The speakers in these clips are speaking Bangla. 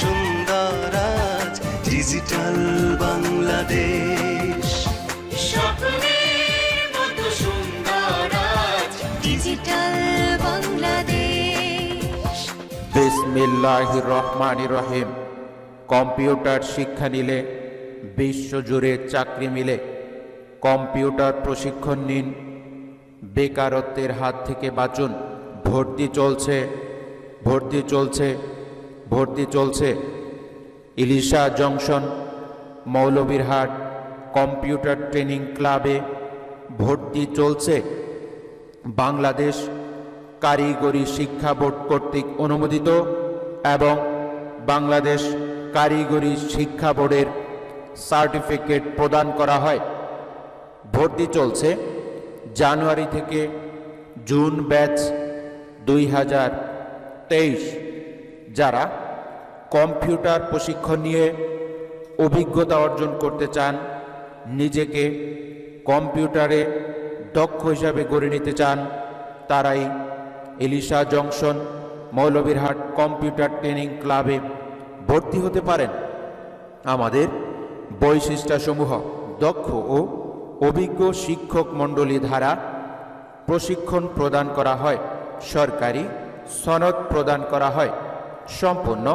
সুন্দর আজ ডিজিটাল বাংলাদেশ। বিসমিল্লাহ রহমান রহিম। কম্পিউটার শিক্ষা নিলে বিশ্বজুড়ে চাকরি মিলে। কম্পিউটার প্রশিক্ষণ নিন বেকারত্বের হাত থেকে বাঁচুন। ভর্তি চলছে ভর্তি চলছে ভর্তি চলছে। Ilisha junction Moulvirhat computer training ক্লাবে ভর্তি চলছে। বাংলাদেশ কারিগরি শিক্ষা বোর্ড কর্তৃক অনুমোদিত এবং বাংলাদেশ কারিগরি শিক্ষা বোর্ডের সার্টিফিকেট প্রদান করা হয়। ভর্তি চলছে। জানুয়ারি থেকে জুন ব্যাচ দুই হাজার তেইশ। যারা কম্পিউটার প্রশিক্ষণ নিয়ে অভিজ্ঞতা অর্জন করতে চান, নিজেকে কম্পিউটারে দক্ষ হিসাবে গড়ে নিতে চান, তারাই Ilisha junction Moulvirhat computer training ক্লাবে ভর্তি হতে পারেন। আমাদের বৈশিষ্ট্যসমূহ, দক্ষ ও অভিজ্ঞ শিক্ষক মণ্ডলী দ্বারা প্রশিক্ষণ প্রদান করা হয়, সরকারি সনদ প্রদান করা হয়। সম্পূর্ণ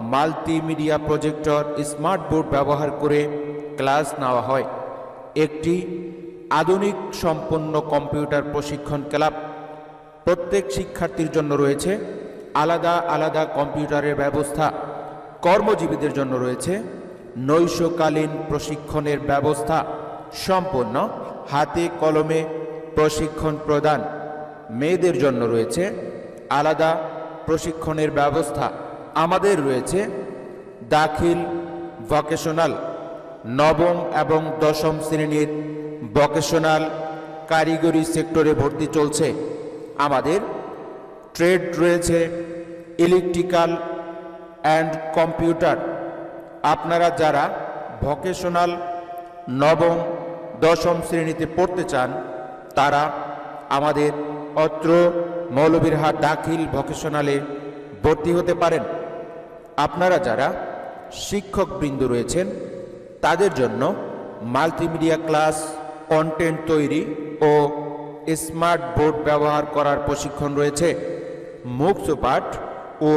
মাল্টিমিডিয়া প্রজেক্টর স্মার্ট বোর্ড ব্যবহার করে ক্লাস নেওয়া হয়। একটি আধুনিক সম্পন্ন কম্পিউটার প্রশিক্ষণ ক্লাব প্রত্যেক শিক্ষার্থীর জন্য রয়েছে। আলাদা আলাদা কম্পিউটারের ব্যবস্থা কর্মজীবীদের জন্য রয়েছে। নৈশকালীন প্রশিক্ষণের ব্যবস্থা সম্পূর্ণ হাতে কলমে প্রশিক্ষণ প্রদান। মেয়েদের জন্য রয়েছে আলাদা প্রশিক্ষণের ব্যবস্থা আমাদের রয়েছে। দাখিল ভকেশনাল, নবম এবং দশম শ্রেণির ভকেশনাল কারিগরি সেক্টরে ভর্তি চলছে। আমাদের ট্রেড রয়েছে ইলেকট্রিক্যাল অ্যান্ড কম্পিউটার। আপনারা যারা ভকেশনাল, নবম, দশম শ্রেণীতে পড়তে চান, তারা আমাদের অত্র মৌলবীরহাট দাখিল ভকেশনালে ভর্তি হতে পারেন। আপনারা যারা শিক্ষকবৃন্দ রয়েছেন, তাদের জন্য মাল্টিমিডিয়া ক্লাস, কন্টেন্ট তৈরি ও স্মার্ট বোর্ড ব্যবহার করার প্রশিক্ষণ রয়েছে। মুক্ত পাঠ ও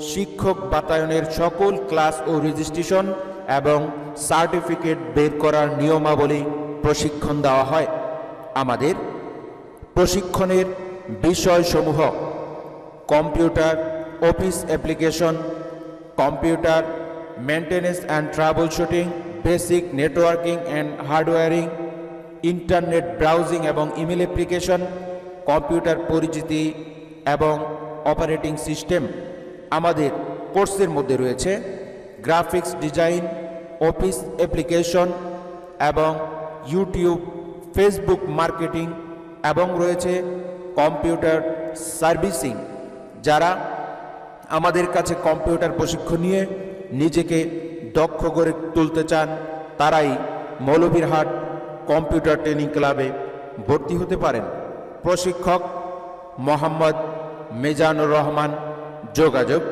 শিক্ষক বাতায়নের সকল ক্লাস ও রেজিস্ট্রেশন এবং সার্টিফিকেট বের করার নিয়মাবলী প্রশিক্ষণ দেওয়া হয়। আমাদের প্রশিক্ষণের বিষয়সমূহ, computer, office application, computer maintenance and troubleshooting basic networking and hardwaring internet browsing এবং ইমেল অ্যাপ্লিকেশন কম্পিউটার পরিচিতি এবং অপারেটিং সিস্টেম আমাদের কোর্সের মধ্যে রয়েছে। গ্রাফিক্স ডিজাইন অফিস অ্যাপ্লিকেশন এবং ইউটিউব ফেসবুক মার্কেটিং এবং রয়েছে কম্পিউটার সার্ভিসিং, যারা আমাদের কাছে কম্পিউটার প্রশিক্ষণ নিয়ে নিজেকে দক্ষ করে তুলতে চান, তারাই মৌলবীরহাট কম্পিউটার ট্রেনিং ক্লাবে ভর্তি হতে পারেন। প্রশিক্ষক মোহাম্মদ মেজানুর রহমান, যোগাযোগ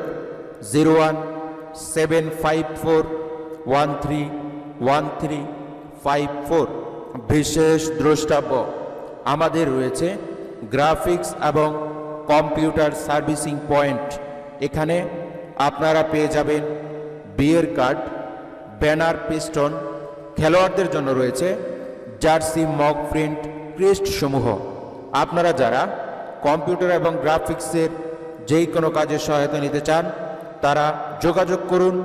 zero one seven five four one three one three five four. বিশেষ দ্রষ্টব্য, আমাদের রয়েছে গ্রাফিক্স এবং কম্পিউটার সার্ভিসিং পয়েন্ট। এখানে আপনারা পেয়ে যাবেন বিয়ের কার্ড, ব্যানার পিস্টন, খেলোয়াড়দের জন্য রয়েছে জার্সি মক প্রিন্ট, ক্রিস্ট সমূহ। আপনারা যারা কম্পিউটার এবং গ্রাফিক্সের যেই কোনো কাজে সহায়তা নিতে চান, তারা যোগাযোগ করুন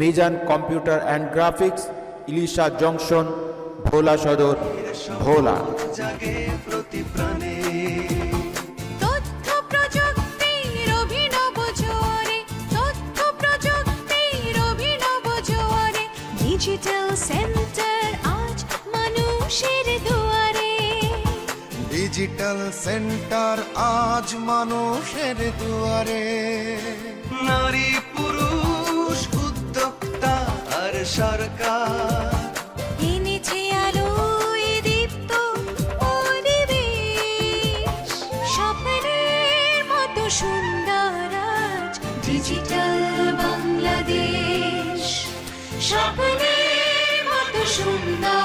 Mizan computer and graphics, Ilisha junction, Bhola Sadar. Bhola. জাগে প্রতি প্রাণে। তথ্য প্রযুক্তির অভিনব জোয়ারে তথ্য প্রযুক্তির অভিনব জোয়ারে ডিজিটাল সেন্টার আজ মানুষের দুয়ারে। ডিজিটাল সেন্টার আজ মানুষের দুয়ারে। নারী পুরুষ উদ্যোক্তা আর সরকার। 是你